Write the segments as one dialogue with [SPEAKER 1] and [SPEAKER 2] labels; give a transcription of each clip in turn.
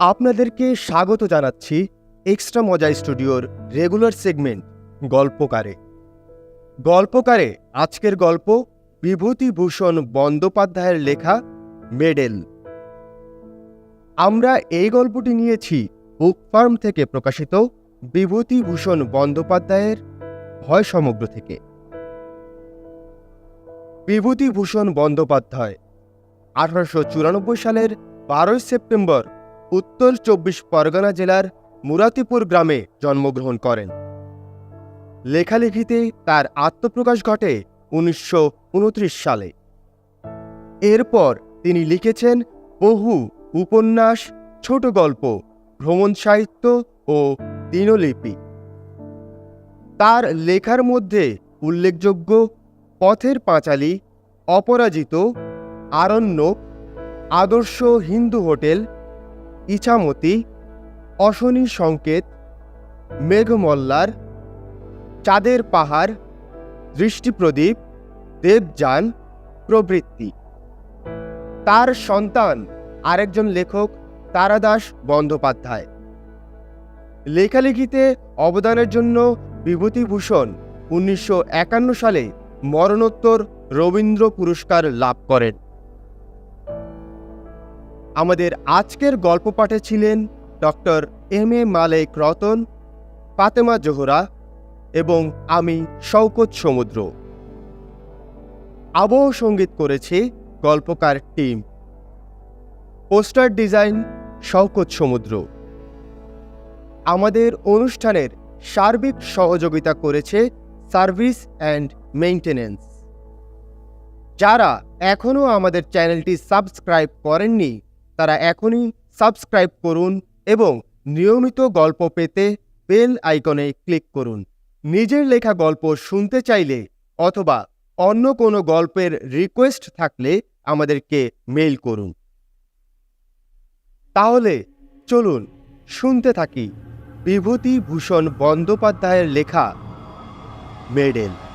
[SPEAKER 1] আপনাদেরকে স্বাগত জানাচ্ছি এক্সট্রা মজা স্টুডিওর রেগুলার সেগমেন্ট, গল্পকারে। গল্পকারে আজকের গল্প বিভূতিভূষণ বন্দ্যোপাধ্যায়ের লেখা মেডেল। আমরা এই গল্পটি নিয়েছি বুক ফার্ম থেকে প্রকাশিত বিভূতিভূষণ বন্দ্যোপাধ্যায়ের ভয় সমগ্র থেকে। বিভূতিভূষণ বন্দ্যোপাধ্যায়, আঠারোশো চুরানব্বই সালের বারোই সেপ্টেম্বর উত্তর চব্বিশ পরগনা জেলার মুরাতিপুর গ্রামে জন্মগ্রহণ করেন। লেখালেখিতে তার আত্মপ্রকাশ ঘটে উনিশশো উনত্রিশ সালে। এরপর তিনি লিখেছেন বহু উপন্যাস, ছোট গল্প, ভ্রমণ সাহিত্য ও দিনলিপি তার লেখার মধ্যে উল্লেখযোগ্য পথের পাঁচালী, অপরাজিত, আরণ্যক, আদর্শ হিন্দু হোটেল ইছামতি, অশনি সংকেত, মেঘমল্লার, চাঁদের পাহাড়, দৃষ্টিপ্রদীপ, দেবযান, প্রভৃতি। তার সন্তান, আরেকজন লেখক, তারাদাস বন্দ্যোপাধ্যায়। লেখালেখিতে অবদানের জন্য বিভূতিভূষণ উনিশশো একান্ন সালে মরণোত্তর রবীন্দ্র পুরস্কার লাভ করেন। আমাদের আজকের গল্প পাঠে ছিলেন doctor M A Malek Ratan, Fatema Zohra এবং আমি শওকত সমুদ্র। আবহ সংগীত করেছে গল্পকার team. Poster design Shawkat Samudra. আমাদের অনুষ্ঠানের সার্বিক সহযোগিতা করেছে সার্ভিস অ্যান্ড মেইনটেনেন্স। যারা এখনও আমাদের চ্যানেলটি সাবস্ক্রাইব করেননি তারা এখনই সাবস্ক্রাইব করুন এবং নিয়মিত গল্প পেতে বেল আইকনে ক্লিক করুন। নিজের লেখা গল্প শুনতে চাইলে অথবা অন্য কোনো গল্পের রিকোয়েস্ট থাকলে আমাদেরকে মেইল করুন। তাহলে চলুন শুনতে থাকি বিভূতিভূষণ বন্দ্যোপাধ্যায়ের লেখা মেডেল।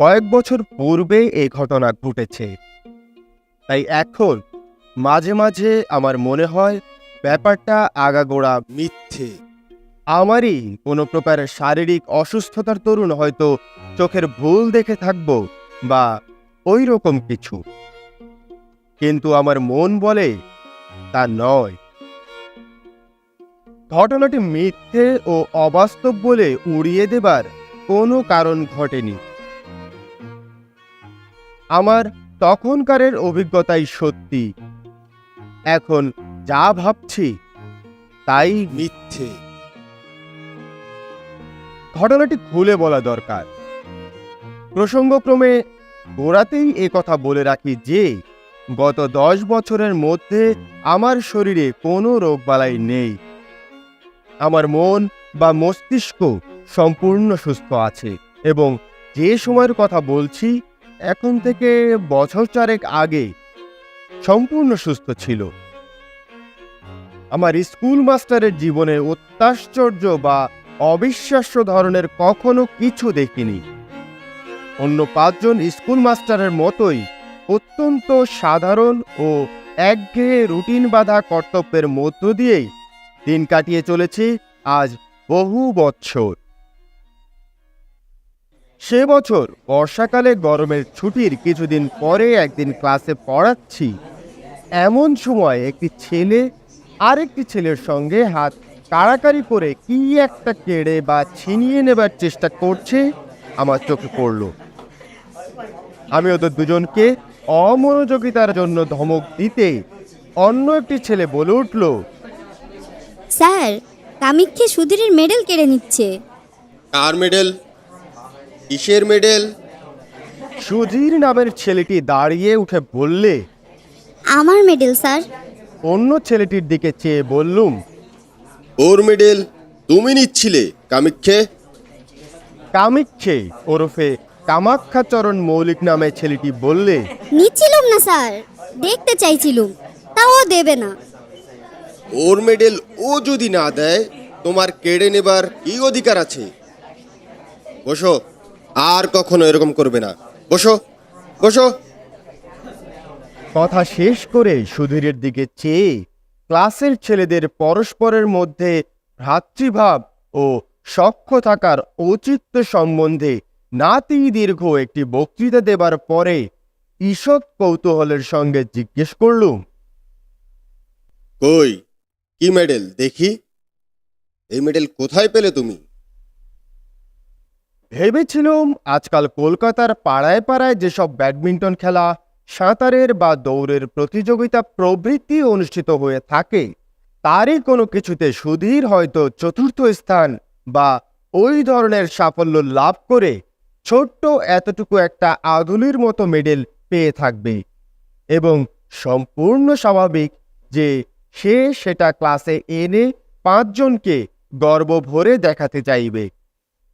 [SPEAKER 1] কয়েক বছর পূর্বে এই ঘটনা ঘটেছে। তাই এখন মাঝে মাঝে আমার মনে হয় ব্যাপারটা আগাগোড়া মিথ্যে। আমারই কোনো প্রকার শারীরিক অসুস্থতার তরুণ হয়তো চোখের ভুল দেখে থাকব বা ওই রকম কিছু। কিন্তু আমার মন বলে তা নয়। ঘটনাটি মিথ্যে ও অবাস্তব বলে উড়িয়ে দেবার কোনো কারণ ঘটেনি। আমার তখনকারের অভিজ্ঞতাই সত্যি। এখন যা ভাবছি, তাই মিথ্যে। ঘটনাটি খুলে বলা দরকার। প্রসঙ্গক্রমে গোড়াতেই এ কথা বলে রাখি যে, গত দশ বছরের মধ্যে আমার শরীরে কোনো রোগবালাই নেই। আমার মন বা মস্তিষ্ক সম্পূর্ণ সুস্থ আছে এবং যে সময়ের কথা বলছি এখন থেকে বছর চারেক আগে সম্পূর্ণ সুস্থ ছিল। আমার স্কুল মাস্টারের জীবনে অত্যাশ্চর্য বা অবিশ্বাস্য ধরনের কখনো কিছু দেখিনি। অন্য পাঁচজন স্কুল মাস্টারের মতোই অত্যন্ত সাধারণ ও একঘেয়ে রুটিন বাঁধা কর্তব্যের মধ্য দিয়েই দিন কাটিয়ে চলেছি আজ বহু বৎসর। সে বছর বর্ষাকালে গরমের ছুটির কিছুদিন পরে একদিন ক্লাসে পড়াচ্ছি। এমন সময় একটি ছেলে আরেকটি ছেলের সঙ্গে হাত কাড়াকাড়ি করে কি একটা কেড়ে বা ছিনিয়ে নেবার চেষ্টা করছে আমার চোখে পড়ল। আমি ওদের দুজনকে অমনোযোগিতার জন্য ধমক দিতে অন্য একটি ছেলে বলে উঠল
[SPEAKER 2] স্যার কামিক্ষে সুধীরের মেডেল কেড়ে নিচ্ছে।
[SPEAKER 3] কার মেডেল? কিসের মেডেল
[SPEAKER 1] সুধীর নামের ছেলেটি দাঁড়িয়ে উঠে বললে
[SPEAKER 2] আমার মেডেল স্যার।
[SPEAKER 1] অন্য ছেলেটির দিকে চেয়ে বললুম
[SPEAKER 3] ওর মেডেল তুমি নিচ্ছিলে কামিক্ষে
[SPEAKER 1] কামিক্ষে ওরফে কামাক্ষাচরণ মৌলিক নামে ছেলেটি বললে
[SPEAKER 2] নিচ্ছিলুম না স্যার। দেখতে চাইছিলুম তাও দেবে না।
[SPEAKER 3] ওর মেডেল ও যদি না দেয় তোমার কেড়ে নেবার কি অধিকার আছে? বসো। আর কখনো এরকম করবে না। বসো বসো।
[SPEAKER 1] কথা শেষ করে সুধীরের দিকে চেয়ে ক্লাসের ছেলেদের পরস্পরের মধ্যে ভ্রাতৃভাব ও সখ্য থাকার ঔচিত্য সম্বন্ধে নাতি দীর্ঘ একটি বক্তৃতা দেবার পরে ঈষৎ কৌতূহলের সঙ্গে জিজ্ঞেস করলুম
[SPEAKER 3] কই? কি মেডেল? দেখি। এই মেডেল কোথায় পেলে তুমি?
[SPEAKER 1] ভেবেছিলুম আজকাল কলকাতার পাড়ায় পাড়ায় যেসব ব্যাডমিন্টন খেলা, সাঁতারের বা দৌড়ের প্রতিযোগিতা প্রভৃতি অনুষ্ঠিত হয়ে থাকে, তারই কোনো কিছুতে সুধীর হয়তো চতুর্থ স্থান বা ওই ধরনের সাফল্য লাভ করে ছোট্ট এতটুকু একটা আধুলির মতো মেডেল পেয়ে থাকবে। এবং সম্পূর্ণ স্বাভাবিক যে সে সেটা ক্লাসে এনে পাঁচজনকে গর্ব ভরে দেখাতে চাইবে।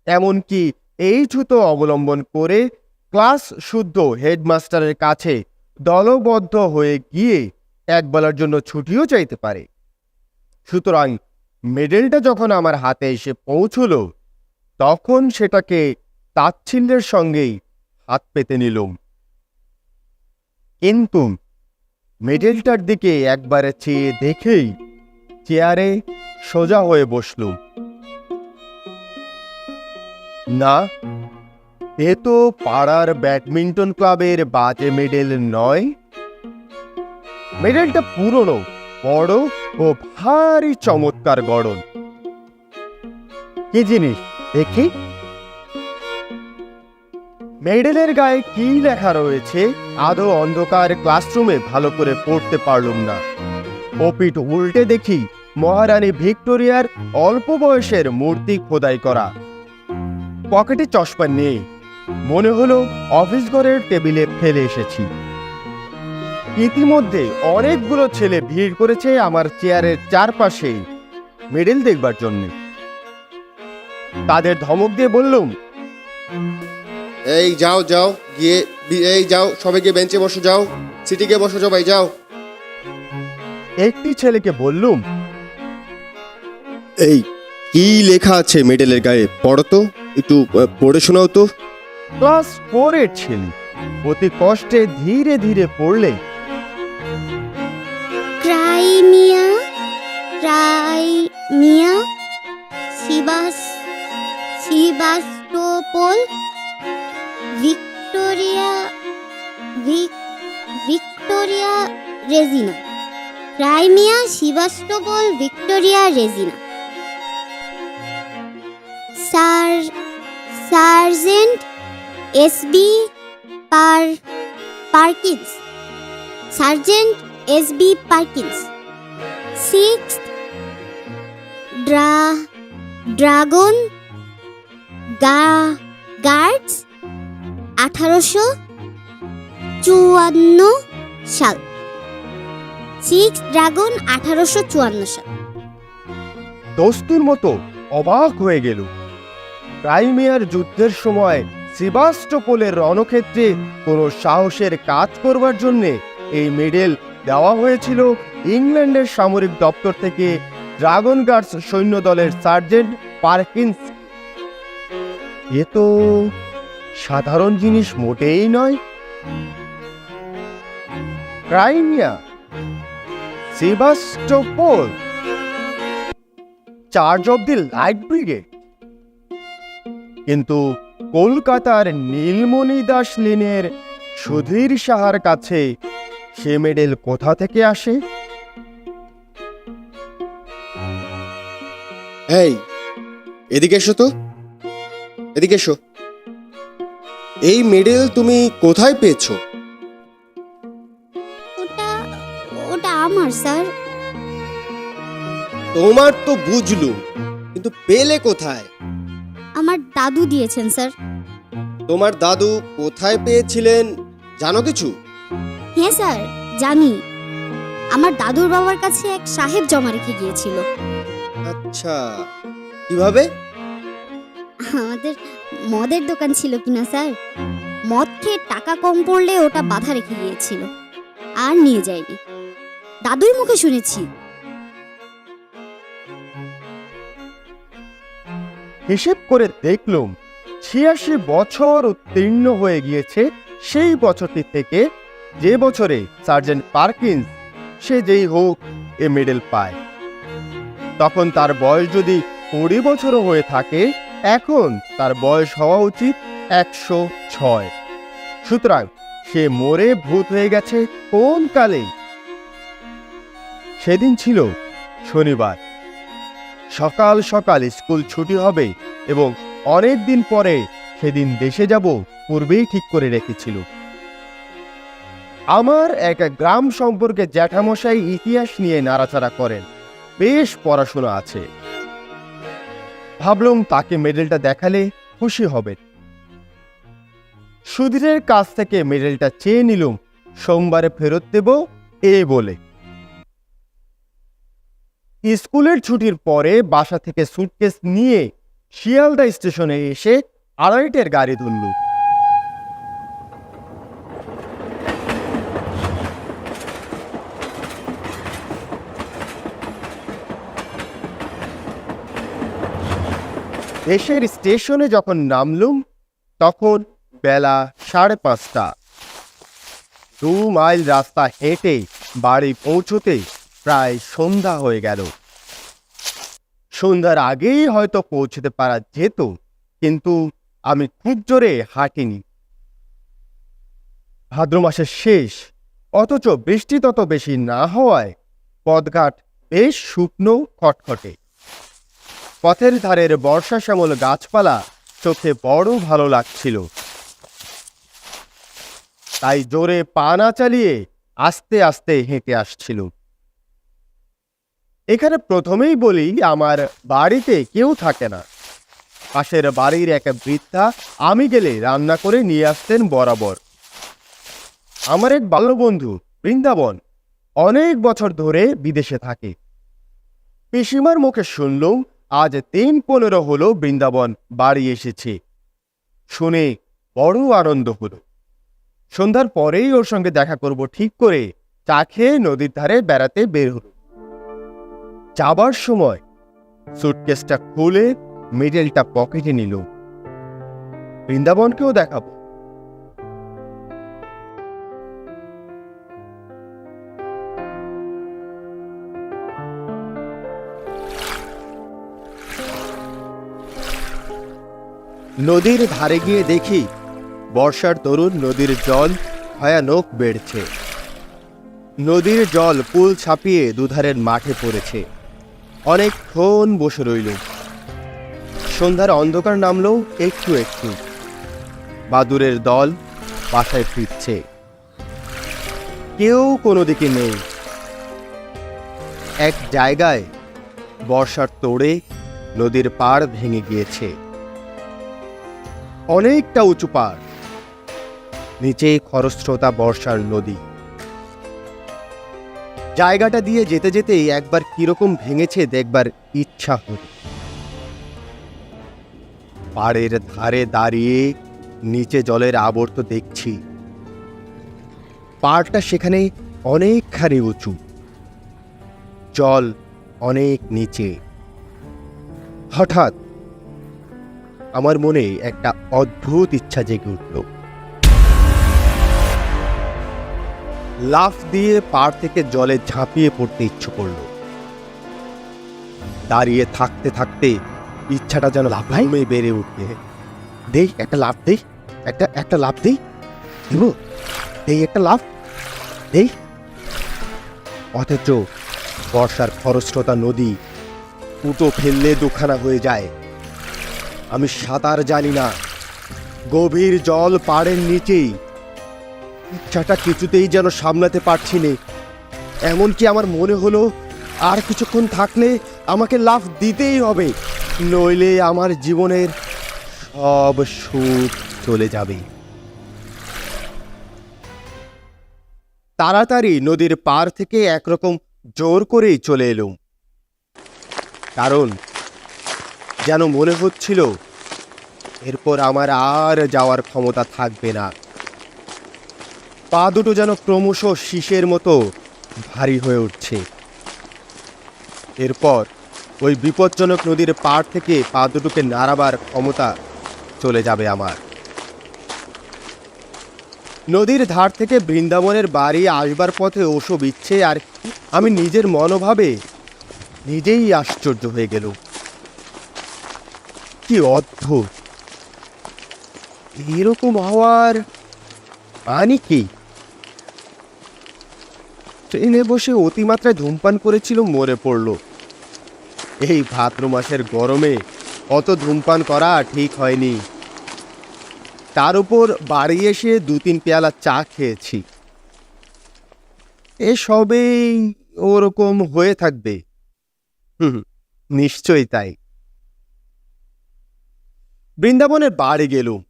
[SPEAKER 1] এমনকি এই ছুতো অবলম্বন করে ক্লাস শুদ্ধ হেডমাস্টারের কাছে দলবদ্ধ হয়ে গিয়ে একবেলার জন্য ছুটিও চাইতে পারে। সুতরাং মেডেলটা যখন আমার হাতে এসে পৌঁছল, তখন সেটাকে তাচ্ছিল্যের সঙ্গেই হাত পেতে নিলুম। কিন্তু মেডেলটার দিকে একবারে চেয়ে দেখেই চেয়ারে সোজা হয়ে বসলুম। না, এ তো পাড়ার ব্যাডমিন্টন ক্লাবের বাজে মেডেল নয়। মেডেলটা পুরনো, বড় ও ভারী চমৎকার গড়ন। কি জিনিস, দেখি? মেডেলের গায়ে কি লেখা রয়েছে, আদৌ অন্ধকার ক্লাসরুমে ভালো করে পড়তে পারলুম না। ওপিট উল্টে দেখি, মহারানী ভিক্টোরিয়ার অল্প বয়সের মূর্তি খোদাই করা। পকেটে চশমা নেই। মনে হলো অফিস ঘরের টেবিলে ফেলে এসেছি। ইতিমধ্যে অনেকগুলো ছেলে ভিড় করেছে আমার চেয়ারের চারপাশে মেডেল দেখবার জন্য। তাদের ধমক দিয়ে বললুম
[SPEAKER 3] এই যাও যাও গিয়ে এই যাও সবাই গিয়ে বেঞ্চে বসে যাও সিটি গিয়ে বসো সবাই যাও।
[SPEAKER 1] একটি ছেলেকে বললুম
[SPEAKER 3] এই কি লেখা আছে মেডেলের গায়ে? পড়ো তো। একটু পড়ে শোনাও তো।
[SPEAKER 1] ক্লাস ফোরের ছেলে অতি কষ্টে ধীরে ধীরে পড়লে।
[SPEAKER 2] Crimea Crimea sea bass Sevastopol Victoria Vic Victoria Regina. Crimea Sevastopol Victoria Regina. Ser sergeant S B per Perkins. Sergeant S B Perkins. Six dra, dragoon gua, guards আঠারোশো চুয়ান্ন সাল। সিক্স ড্রাগন আঠারোশো চুয়ান্ন সাল।
[SPEAKER 1] দস্তুর মতো অবাক হয়ে গেল ক্রাইমিয়ার যুদ্ধের সময় সিবাস্টোপোলের রণক্ষেত্রে কোনো সাহসের কাজ করবার জন্যে এই মেডেল দেওয়া হয়েছিল ইংল্যান্ডের সামরিক দপ্তর থেকে ড্রাগন গার্ডস সৈন্য দলের সার্জেন্ট পার্কিন্স। এ তো সাধারণ জিনিস মোটেই নয়। Crimea, Sevastopol, charge of the light brigade. কিন্তু কলকাতার নীলমণি দাস লিনের সুধীর সাহার কাছে সে মেডেল কোথা থেকে আসে?
[SPEAKER 3] এই এদিকে এসো তো। এদিকে এসো। এই মেডেল তুমি কোথায় পেয়েছ?
[SPEAKER 2] ওটা ওটা আমার স্যার।
[SPEAKER 3] তোমার তো বুঝলুম কিন্তু পেলে কোথায়?
[SPEAKER 2] আমার দাদু দিয়েছেন স্যার।
[SPEAKER 3] তোমার দাদু কোথায় পেয়েছিলেন? জানো কিছু?
[SPEAKER 2] হ্যাঁ স্যার জানি। আমার দাদুর বাবার কাছে এক সাহেব জমা রেখে গিয়েছিল।
[SPEAKER 3] আচ্ছা কীভাবে?
[SPEAKER 2] আমাদের মদের দোকান ছিল কিনা স্যার? মদ খেয়ে টাকা কম পড়লে ওটা বাধা রেখে গিয়েছিল। আর নিয়ে যায়নি। দাদুর মুখে শুনেছি
[SPEAKER 1] হিসেব করে দেখলুম ছিয়াশি বছর উত্তীর্ণ হয়ে গিয়েছে সেই বছরটি থেকে যে বছরে সার্জেন্ট পার্কিন্স সে যেই হোক এ মেডেল পায়। তখন তার বয়স যদি কুড়ি বছরও হয়ে থাকে, এখন তার বয়স হওয়া উচিত একশো ছয়। সুতরাং সে মরে ভূত হয়ে গেছে কোন কালে সেদিন ছিল শনিবার। সকাল সকাল স্কুল ছুটি হবে এবং অনেক দিন পরে সেদিন দেশে যাব পূর্বেই ঠিক করে রেখেছিল। আমার এক গ্রাম সম্পর্কে জ্যাঠামশাই ইতিহাস নিয়ে নাড়াচাড়া করেন। বেশ পড়াশোনা আছে। ভাবলাম তাকে মেডেলটা দেখালে খুশি হবেন সুধীরের কাছ থেকে মেডেলটা চেয়ে নিলুম, সোমবারে ফেরত দেব এ বলে। স্কুলের ছুটির পরে বাসা থেকে সুটকেস নিয়ে শিয়ালদা স্টেশনে এসে আড়াইটের গাড়ি ধরল দেশের স্টেশনে যখন নামলুম, তখন বেলা সাড়ে পাঁচটা। দু মাইল রাস্তা হেঁটে বাড়ি পৌঁছতে প্রায় সন্ধ্যা হয়ে গেল। সন্ধ্যার আগেই হয়তো পৌঁছতে পারা যেত, কিন্তু আমি খুব জোরে হাঁটিনি। ভাদ্র মাসের শেষ, অথচ বৃষ্টি তত বেশি না হওয়ায় পথঘাট বেশ শুকনো খটখটে। পথের ধারের বর্ষা শ্যামল গাছপালা চোখে বড় ভালো লাগছিল। তাই জোরে পা না চালিয়ে আস্তে আস্তে হেঁটে আসছিল এখানে প্রথমেই বলি, আমার বাড়িতে কেউ থাকে না। পাশের বাড়ির এক বৃদ্ধা আমি গেলে রান্না করে নিয়ে আসতেন বরাবর। আমার এক বাল্যবন্ধু বৃন্দাবন, অনেক বছর ধরে বিদেশে থাকে। পিসিমার মুখে শুনলুম আজ তিন পনেরো হলো বৃন্দাবন বাড়ি এসেছে। শুনে বড় আনন্দ হলো। সন্ধ্যার পরেই ওর সঙ্গে দেখা করব ঠিক করে চা খেয়ে নদীর ধারে বেড়াতে বের হলো। যাবার সময় সুটকেসটা খুলে মিডেলটা পকেটে নিল। বৃন্দাবনকেও দেখাবো। নদীর ধারে গিয়ে দেখি বর্ষার তরুণ নদীর জল ভয়ানক বেড়ছে। নদীর জল পুল ছাপিয়ে দুধারের মাঠে পড়েছে। অনেকক্ষণ বসে রইল। সন্ধ্যার অন্ধকার নামলো একটু একটু। বাদুরের দল বাসায় ফিরছে। কেউ কোনো দিকে নেই। এক জায়গায় বর্ষার তোড়ে নদীর পাড় ভেঙে গিয়েছে। অনেকটা উঁচু পাড়। নিচে খরস্রোতা বর্ষার নদী। জায়গাটা দিয়ে যেতে যেতেই একবার কীরকম ভেঙেছে দেখবার ইচ্ছা হল। পাড়ের ধারে দাঁড়িয়ে নিচে জলের আবর্ত দেখছি। পাড়টা সেখানে অনেকখানি উঁচু। জল অনেক নিচে। হঠাৎ আমার মনে একটা অদ্ভুত ইচ্ছা জেগে উঠল। লাফ দিয়ে পাড় থেকে জলে ঝাঁপিয়ে পড়তে ইচ্ছে করল। দাঁড়িয়ে থাকতে থাকতে ইচ্ছাটা যেন লাফাইমে বেড়ে উঠবে। দেই একটা লাফ দেই একটা একটা লাফ দেই। দেব দেই একটা লাফ। দেই। অথচ বর্ষার খরস্রোতা নদী উটো ফেললে দুখানা হয়ে যায়। আমি সাঁতার জানি না। গভীর জল পাড়ের নিচেই ইচ্ছাটা কিছুতেই যেন সামলাতে পারছি নে এমনকি আমার মনে হলো, আর কিছুক্ষণ থাকলে আমাকে লাফ দিতেই হবে, নইলে আমার জীবনের সব সুখ চলে যাবে। তাড়াতাড়ি নদীর পার থেকে একরকম জোর করেই চলে এলুম। কারণ, যেন মনে হচ্ছিল, এরপর আমার আর যাওয়ার ক্ষমতা থাকবে না। পা দুটো যেন ক্রমশ শীষের মতো ভারী হয়ে উঠছে। এরপর ওই বিপজ্জনক নদীর পাড় থেকে পা দুটোকে নাড়াবার ক্ষমতা চলে যাবে আমার। নদীর ধার থেকে বৃন্দাবনের বাড়ি আসবার পথে ওসব ইচ্ছে আর আমি নিজের মনোভাবে নিজেই আশ্চর্য হয়ে গেল কি অদ্ভুত! এরকম হওয়ার মানে কি? ট্রেনে বসে অতিমাত্রায় ধূমপান করেছিল, মরে পড়ল। এই ভাদ্র মাসের গরমে অত ধূমপান করা ঠিক হয়নি। তার উপর বাড়ি এসে দু তিন পেয়ালা চা খেয়েছি। এসবেই ওরকম হয়ে থাকবে। হুম, নিশ্চয়ই তাই। বৃন্দাবনের বাড়ি গেলুম।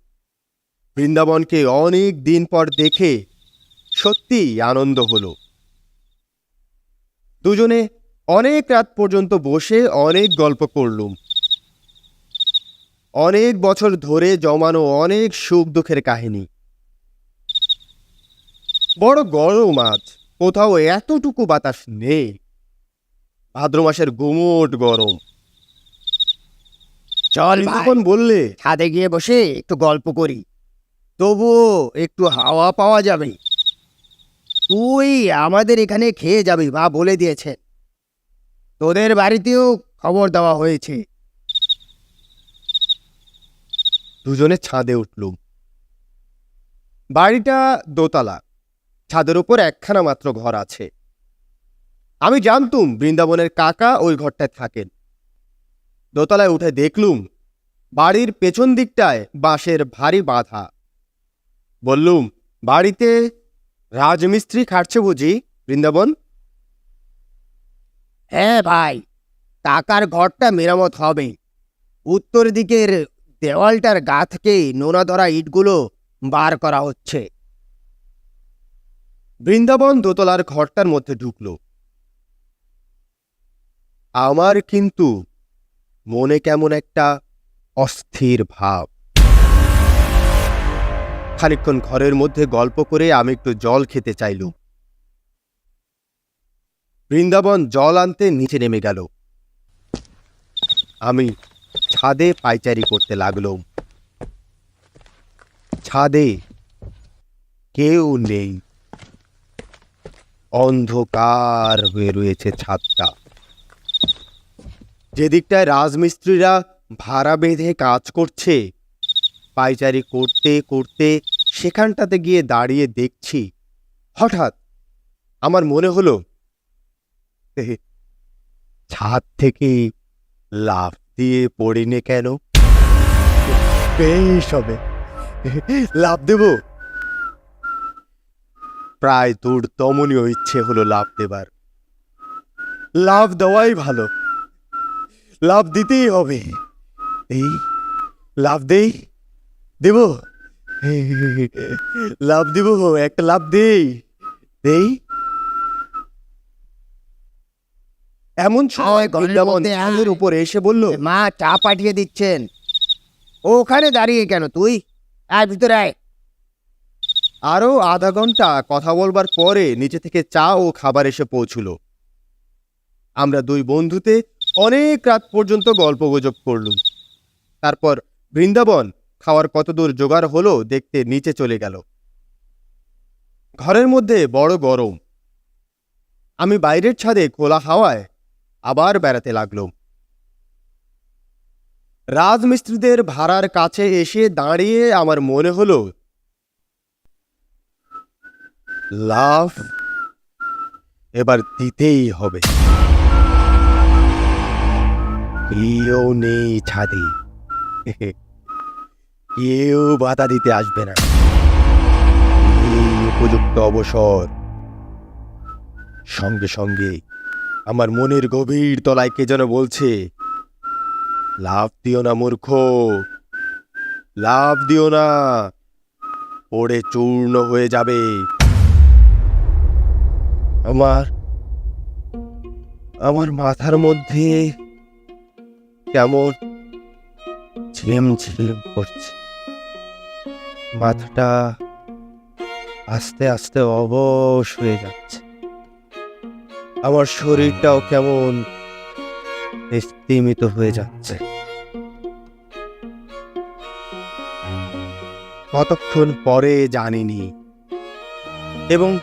[SPEAKER 1] বৃন্দাবনকে অনেক দিন পর দেখে সত্যি আনন্দ হলো। দুজনে অনেক রাত পর্যন্ত বসে অনেক গল্প করলুম। অনেক বছর ধরে জমানো অনেক সুখ দুঃখের কাহিনী। বড় গরম আজ কোথাও এতটুকু বাতাস নেই। ভাদ্র মাসের গুমোট গরম।
[SPEAKER 4] চল
[SPEAKER 1] তখন বললে
[SPEAKER 4] ছাদে গিয়ে বসে একটু গল্প করি। তবুও একটু হাওয়া পাওয়া যাবে। তুই আমাদের এখানে খেয়ে যাবি, মা বলে দিয়েছেন তোদের বাড়িতেও খবর দেওয়া হয়েছে।
[SPEAKER 1] দুজনে ছাদে উঠলুম বাড়িটা দোতলা। ছাদের উপর একখানা মাত্র ঘর আছে। আমি জানতুম বৃন্দাবনের কাকা ওই ঘরটায় থাকেন। দোতলায় উঠে দেখলুম বাড়ির পেছন দিকটায় বাঁশের ভারী বাধা। বললুম, বাড়িতে রাজমিস্ত্রি খাটছে বুঝি বৃন্দাবন?
[SPEAKER 4] হ্যাঁ ভাই টাকার ঘরটা মেরামত হবে। উত্তর দিকের দেওয়ালটার গা থেকে নোনা ধরা ইটগুলো বার করা হচ্ছে।
[SPEAKER 1] বৃন্দাবন দোতলার ঘরটার মধ্যে ঢুকল। আমার কিন্তু মনে কেমন একটা অস্থির ভাব। খানিকক্ষণ ঘরের মধ্যে গল্প করে আমি একটু জল খেতে চাইলুম। বৃন্দাবন জল আনতে নিচে নেমে গেল। আমি ছাদে পাইচারি করতে লাগলুম। ছাদে কেউ নেই। অন্ধকার হয়ে রয়েছে ছাদটা। যেদিকটায় রাজমিস্ত্রিরা ভাড়া বেঁধে কাজ করছে পাইচারি করতে করতে সেখানটাতে গিয়ে দাঁড়িয়ে দেখছি। হঠাৎ আমার মনে হলো ছাদ থেকে লাফ দিয়ে পড়িনে কেন? বেশ হবে লাভ দেবো। প্রায় দূর দমনীয় ইচ্ছে হলো লাভ দেবার। লাভ দেওয়াই ভালো। লাভ দিতেই হবে। এই লাভ দেই। দেব। লাভ দেব একটা লাভ দেই। দেই? এমন সময়। ছাদের উপরে এসে বলল
[SPEAKER 4] মা চা পাঠিয়ে দিচ্ছেন। ওখানে দাঁড়িয়ে কেন তুই? আয় ভিতরে আয়।
[SPEAKER 1] আরও আধা ঘণ্টা কথা বলবার পরে নিচে থেকে চা ও খাবার এসে পৌঁছল। আমরা দুই বন্ধুতে অনেক রাত পর্যন্ত গল্পগুজব করলুম। তারপর বৃন্দাবন খাওয়ার কতদূর জোগাড় হলো দেখতে নিচে চলে গেল। ঘরের মধ্যে বড় গরম। আমি বাইরের ছাদে খোলা হাওয়ায় আবার বেড়াতে লাগলুম। রাজমিস্ত্রিদের ভাড়ার কাছে এসে দাঁড়িয়ে আমার মনে হলো লাভ এবার দিতেই হবে। কেউ নেই ছাদে। কেউ বাধা দিতে আসবে না। এই উপযুক্ত অবসর। সঙ্গে সঙ্গে আমার মনের গভীর তলায় কে যেন বলছে, লাভ দিও না, মূর্খ। লাভ দিও না। পড়ে চূর্ণ হয়ে যাবে। আমার আমার মাথার মধ্যে কেমন ঝিম ঝিম করছে। মাথাটা আস্তে আস্তে অবশ হয়ে যাচ্ছে। আমার শরীরটাও কেমন স্তীমিত হয়ে যাচ্ছে। কতক্ষণ পরে জানিনি এবং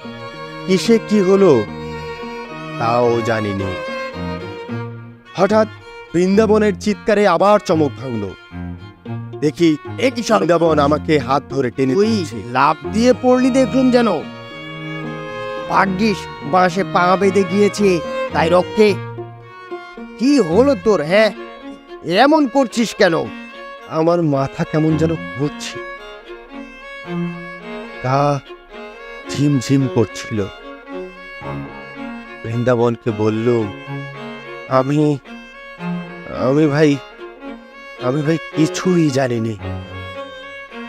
[SPEAKER 1] কিসে কি হলো তাও জানিনি। হঠাৎ বৃন্দাবনের চিৎকারে আবার চমক ভাঙল। দেখি একই বৃন্দাবন আমাকে হাত ধরে টেনে
[SPEAKER 4] তুই
[SPEAKER 1] তুলছে।
[SPEAKER 4] লাভ দিয়ে পড়লি দেখলুম যেন। ভাগ্যিস বাঁশে পা বেঁধে গিয়েছে তাই রক্ষে কি হলো তোর হ্যাঁ? এমন করছিস কেন?
[SPEAKER 1] আমার মাথা কেমন যেন ঘুরছে। তা ঝিমঝিম করছিল। বৃন্দাবনকে বললুম আমি আমি ভাই আমি ভাই কিছুই জানিনি।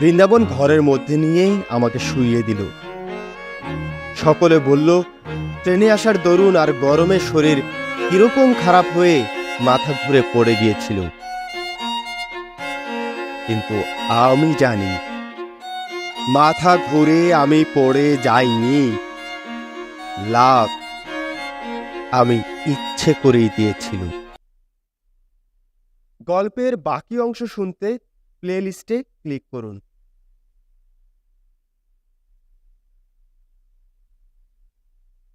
[SPEAKER 1] বৃন্দাবন ঘরের মধ্যে নিয়েই আমাকে শুইয়ে দিল। সকলে বলল, ট্রেনে আসার দরুন আর গরমে শরীর কীরকম খারাপ হয়ে মাথা ঘুরে পড়ে গিয়েছিল। কিন্তু আমি জানি, মাথা ঘুরে আমি পড়ে যাইনি। লাভ আমি ইচ্ছে করেই দিয়েছিল। গল্পের বাকি অংশ শুনতে প্লেলিস্টে ক্লিক করুন।